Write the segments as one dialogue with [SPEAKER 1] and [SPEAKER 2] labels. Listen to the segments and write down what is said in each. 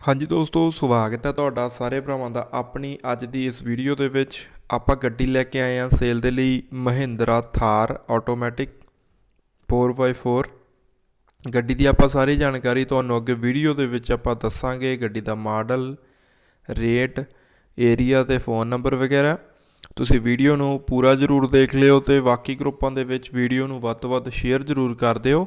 [SPEAKER 1] ਹਾਂਜੀ ਦੋਸਤੋ, ਸਵਾਗਤ ਹੈ ਤੁਹਾਡਾ ਸਾਰੇ ਭਰਾਵਾਂ ਦਾ ਆਪਣੀ ਅੱਜ ਦੀ ਇਸ ਵੀਡੀਓ ਦੇ ਵਿੱਚ। ਆਪਾਂ ਗੱਡੀ ਲੈ ਕੇ ਆਏ ਹਾਂ ਸੇਲ ਦੇ ਲਈ ਮਹਿੰਦਰਾ ਥਾਰ ਆਟੋਮੈਟਿਕ 4x4 ਗੱਡੀ ਦੀ ਆਪਾਂ ਸਾਰੀ ਜਾਣਕਾਰੀ ਤੁਹਾਨੂੰ ਅੱਗੇ ਵੀਡੀਓ ਦੇ ਵਿੱਚ ਆਪਾਂ ਦੱਸਾਂਗੇ। ਗੱਡੀ ਦਾ ਮਾਡਲ, ਰੇਟ, ਏਰੀਆ ਤੇ ਫੋਨ ਨੰਬਰ ਵਗੈਰਾ। ਤੁਸੀਂ ਵੀਡੀਓ ਨੂੰ ਪੂਰਾ ਜ਼ਰੂਰ ਦੇਖ ਲਿਓ ਤੇ ਬਾਕੀ ਗਰੁੱਪਾਂ ਦੇ ਵਿੱਚ ਵੀਡੀਓ ਨੂੰ ਵੱਧ ਤੋਂ ਵੱਧ ਸ਼ੇਅਰ ਜ਼ਰੂਰ ਕਰ ਦਿਓ।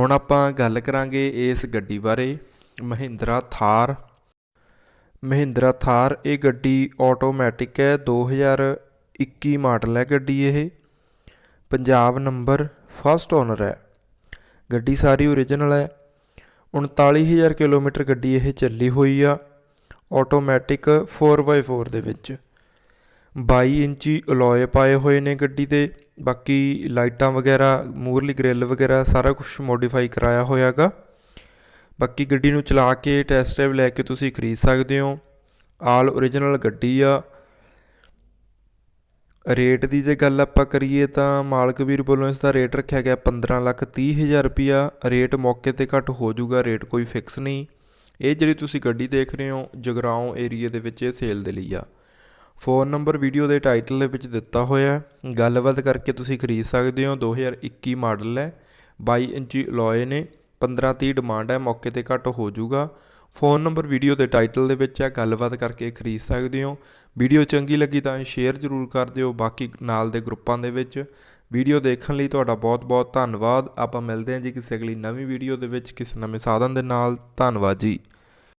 [SPEAKER 1] ਹੁਣ ਆਪਾਂ ਗੱਲ ਕਰਾਂਗੇ ਇਸ ਗੱਡੀ ਬਾਰੇ। ਮਹਿੰਦਰਾ ਥਾਰ। ਮਹਿੰਦਰਾ ਥਾਰ, ਇਹ ਗੱਡੀ ਆਟੋਮੈਟਿਕ ਹੈ 2021 ਮਾਡਲ ਹੈ ਗੱਡੀ ਇਹ। ਪੰਜਾਬ ਨੰਬਰ ਫਸਟ ਓਨਰ ਹੈ। ਗੱਡੀ ਸਾਰੀ ਓਰੀਜਨਲ ਹੈ। 39000 ਕਿਲੋਮੀਟਰ ਗੱਡੀ ਇਹ ਚੱਲੀ ਹੋਈ ਆ ਆਟੋਮੈਟਿਕ 4x4 ਦੇ ਵਿੱਚ। 22 ਇੰਚੀ ਅਲੋਏ ਪਾਏ ਹੋਏ ਨੇ ਗੱਡੀ ਦੇ। ਬਾਕੀ ਲਾਈਟਾਂ ਵਗੈਰਾ ਮੂਰਲੀ ਗ੍ਰਿਲ ਵਗੈਰਾ ਸਾਰਾ ਕੁਝ ਮੋਡੀਫਾਈ ਕਰਾਇਆ ਹੋਇਆਗਾ। ਬਾਕੀ ਗੱਡੀ ਨੂੰ ਚਲਾ ਕੇ ਟੈਸਟ ਡਰਾਈਵ ਲੈ ਕੇ ਤੁਸੀਂ ਖਰੀਦ ਸਕਦੇ ਹੋ। ਆਲ ਓਰੀਜਨਲ ਗੱਡੀ ਆ। ਰੇਟ ਦੀ ਜੇ ਗੱਲ ਆਪਾਂ ਕਰੀਏ ਤਾਂ ਮਾਲਕ ਵੀਰ ਵੱਲੋਂ ਇਸ ਦਾ ਰੇਟ ਰੱਖਿਆ ਗਿਆ 15 ਲੱਖ 30 ਹਜ਼ਾਰ ਰੁਪਿਆ ਰੇਟ ਮੌਕੇ ਤੇ ਘੱਟ ਹੋ ਜਾਊਗਾ, ਰੇਟ ਕੋਈ ਫਿਕਸ ਨਹੀਂ। ਇਹ ਜਿਹੜੀ ਤੁਸੀਂ ਗੱਡੀ ਦੇਖ ਰਹੇ ਹੋ ਜਗਰਾਉਂ ਏਰੀਆ ਦੇ ਵਿੱਚ ਇਹ ਸੇਲ ਦੇ ਲਈ ਆ। ਫੋਨ ਨੰਬਰ ਵੀਡੀਓ ਦੇ ਟਾਈਟਲ ਦੇ ਵਿੱਚ ਦਿੱਤਾ ਹੋਇਆ ਹੈ। ਗੱਲਬਾਤ ਕਰਕੇ ਤੁਸੀਂ ਖਰੀਦ ਸਕਦੇ ਹੋ। 2021 ਮਾਡਲ ਹੈ। 22 ਇੰਚੀ ਅਲੋਏ ਨੇ। 1530 ਡਿਮਾਂਡ ਹੈ। ਮੌਕੇ ਤੇ ਘੱਟ ਹੋ ਜਾਊਗਾ। ਫੋਨ ਨੰਬਰ ਵੀਡੀਓ ਦੇ ਟਾਈਟਲ ਦੇ ਵਿੱਚ ਹੈ। ਗੱਲਬਾਤ ਕਰਕੇ ਖਰੀਦ ਸਕਦੇ ਹੋ। ਵੀਡੀਓ ਚੰਗੀ ਲੱਗੀ ਤਾਂ ਸ਼ੇਅਰ ਜ਼ਰੂਰ ਕਰ ਦਿਓ। ਬਾਕੀ ਨਾਲ ਦੇ ਗਰੁੱਪਾਂ ਦੇ ਵਿੱਚ ਵੀਡੀਓ ਦੇਖਣ ਲਈ ਤੁਹਾਡਾ ਬਹੁਤ ਬਹੁਤ ਧੰਨਵਾਦ। ਆਪਾਂ ਮਿਲਦੇ ਹਾਂ ਜੀ ਕਿਸੇ ਅਗਲੀ ਨਵੀਂ ਵੀਡੀਓ ਦੇ ਵਿੱਚ ਕਿਸੇ ਨਵੇਂ ਸਾਧਨ ਦੇ ਨਾਲ। ਧੰਨਵਾਦ ਜੀ।